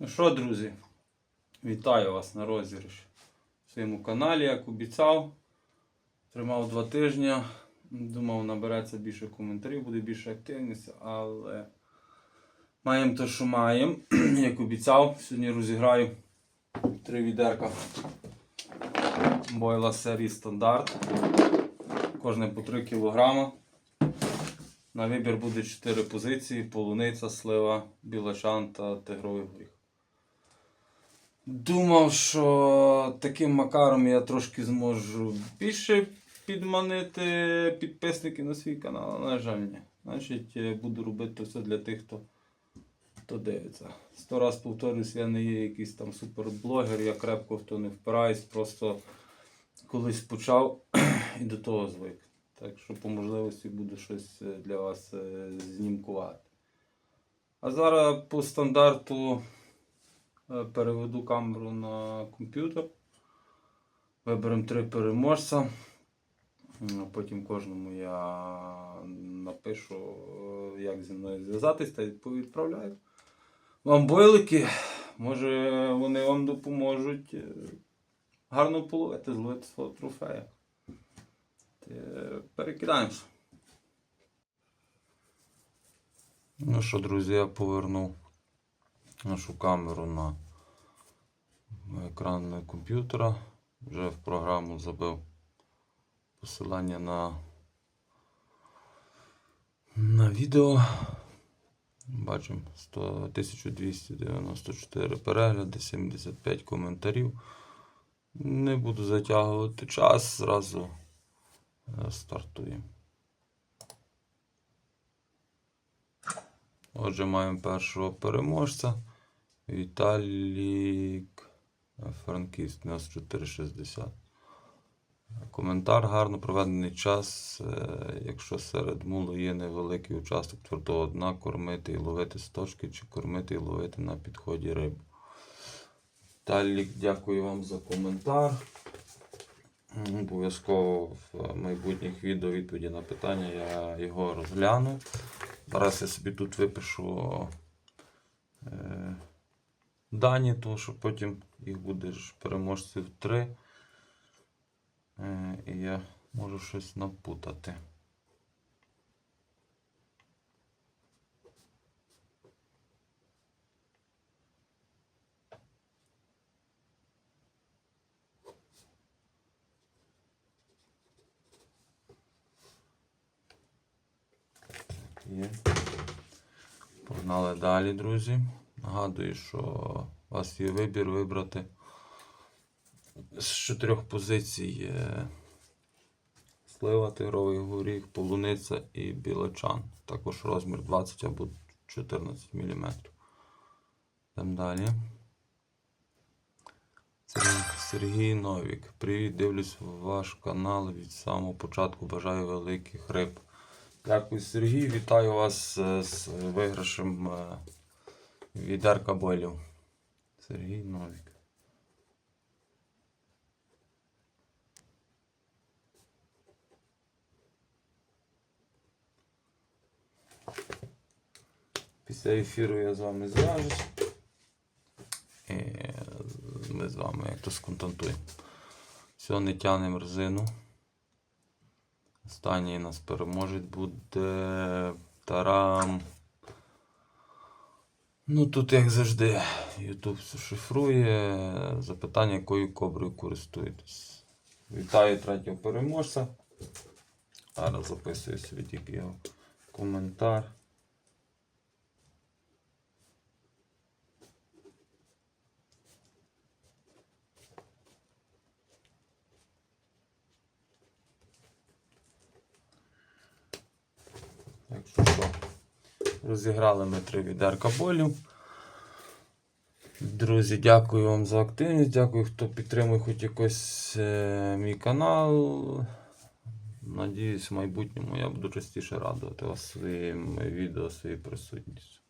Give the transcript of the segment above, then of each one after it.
Ну що, друзі, вітаю вас на розіграші в своєму каналі, як обіцяв. Тримав два тижні. Думав, набереться більше коментарів, буде більше активності, але маємо те, що маємо. Як обіцяв, сьогодні розіграю три відерка бойла серії стандарт. Кожне по 3 кг. На вибір буде 4 позиції: полуниця, слива, білачан та тигровий горіх. Думав, що таким макаром я трошки зможу більше підманити підписників на свій канал, але, на жаль, ні. Значить, е, буду робити все для тих, хто, хто дивиться. Сто раз повторюсь, я не є якийсь там суперблогер, я крепко в то не впираюсь, просто колись почав і до того звик. Так що по можливості буду щось е, для вас е, знімкувати. А зараз по стандарту переведу камеру на комп'ютер. Виберемо три переможця. Потім кожному я напишу, е, як зі мною зв'язатись та відправляю. Вам бойлики, може вони вам допоможуть е, гарно половити, зловити свого трофея. Е, Перекидаємося. Ну що, друзі, я повернув нашу камеру на екран комп'ютера. Вже в програму забив посилання на, на відео. Бачимо 100, 1294 перегляди, 75 коментарів. Не буду затягувати час, зразу е, стартуємо. Отже, маємо першого переможця. Віталік Франківськ 9460. Коментар гарно проведений час. Е, Якщо серед мулу є невеликий участок твердого дна, кормити і ловити з чи кормити і ловити на підході рибу. Віталік, дякую вам за коментар. Обов'язково в майбутніх відео відповіді на питання я його розгляну. Зараз я собі тут випишу е, дані, тому що потім їх буде переможців три. Е, і я можу щось напутати. Є. Погнали далі, друзі. Нагадую, що у вас є вибір вибрати з чотирьох позицій е, слива, тигровий горіх, полуниця і білочан. Також розмір 20 або 14 мм. Йдемо далі. Сергій- Сергій Новік. Привіт, дивлюсь ваш канал від самого початку. Бажаю великих риб. Дякую, Сергій. Вітаю вас е, з виграшем е, від Арка Сергій Новік. Після ефіру я з вами зв'яжусь. І ми з вами як то. Все, не тянемо резину. Останній нас переможець буде Тарам. Ну тут, як завжди, YouTube все шифрує. Запитання, якою коброю користуєтесь. Вітаю третього переможця. Зараз записую собі тільки його коментар. Так що що, розіграли ми три відерка болів. Друзі, дякую вам за активність. Дякую, хто підтримує хоч якось е, мій канал. Надіюсь, в майбутньому я буду частіше радувати вас своїм відео, своєю присутністю.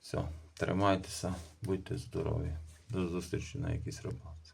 Все, тримайтеся, будьте здорові. До зустрічі на якійсь рибалці.